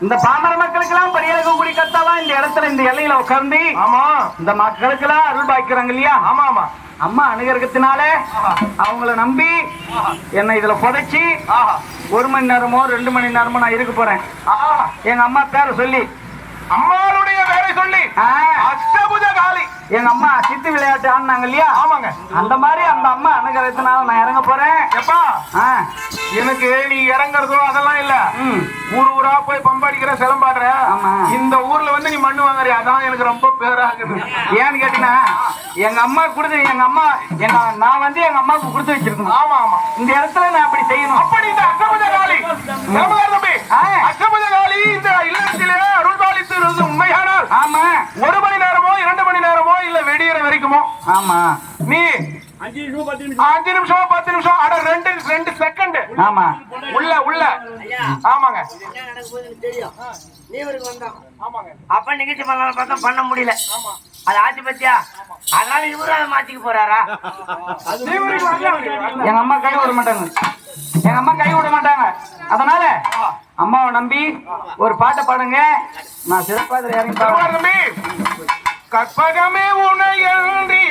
இந்த பாமர மக்களுக்கு எல்லாம் கூடி கத்தாதான் இந்த இடத்துல இந்த எல்லையில உட்கார்ந்து ஆமா. இந்த மக்களுக்கு எல்லாம் அருள் பாய்க்கிறாங்க இல்லையா? ஆமா ஆமா. அம்மா அணுகிறதுனால அவங்கள நம்பி என்னை இதுல புதைச்சி ஒரு மணி நேரமோ ரெண்டு மணி நேரமோ நான் இருக்க போறேன். எங்க அம்மா பேரை சொல்லி. அம்மாளுடைய பேரை சொல்லி. அஷ்டபுஜ காளி எங்க அம்மா சித்து விளையாட்டு ஆடினாங்க இல்லையா? ஆமாங்க. அந்த மாதிரி அந்த அம்மா அணுகிறதுனால நான் இறங்க போறேன். எப்பா எனக்கு நீ இறங்குறதோ அதெல்லாம் இல்ல. ம், ஊர் ஊரா போய் பம்பாடிக்கிற சிலம்பாடுற ஆமா. இந்த ஊர்ல வந்து நீ மண்ணு வாங்குறிய? அதான் எனக்கு ரொம்ப பேராகுது. ஏன்னு கேட்டீங்கன்னா எங்க அம்மா கொடுத்து எங்க அம்மா எங்க நான் வந்து எங்க அம்மாவுக்கு கொடுத்து வச்சிருக்கணும். ஆமா ஆமா. இந்த இடத்துல நான் அப்படி செய்யணும். அப்படி இந்த அஷ்டபுஜ காளி. அஷ்டபுஜ காளி இந்த இல்லத்திலே அருள் பாலித்திருவது உண்மையானால் ஆமா. ஒரு மணி நேரமோ இரண்டு மணி நேரமோ இல்ல வெடியற வரைக்குமோ ஆமா. நீ அஞ்சு நிமிஷம் பத்து நிமிஷம். அஞ்சு நிமிஷம் பத்து நிமிஷம். அட ரெண்டு ரெண்டு செகண்ட் ஆமா. உள்ள உள்ள. ஆமாங்க. அப்ப நிகழ்ச்சி பண்ணலாம் பார்த்தா பண்ண முடியல. அது ஆச்சு பத்தியா? அதனால இவரும் அதை மாத்திக்க போறாரா. எங்க அம்மா கை விட மாட்டாங்க. எங்க அம்மா கை விட மாட்டாங்க. அதனால அம்மாவை நம்பி ஒரு பாட்டை பாடுங்க. நான் சிறப்பா இதுல இறங்கி கற்பகமே உனையன்றி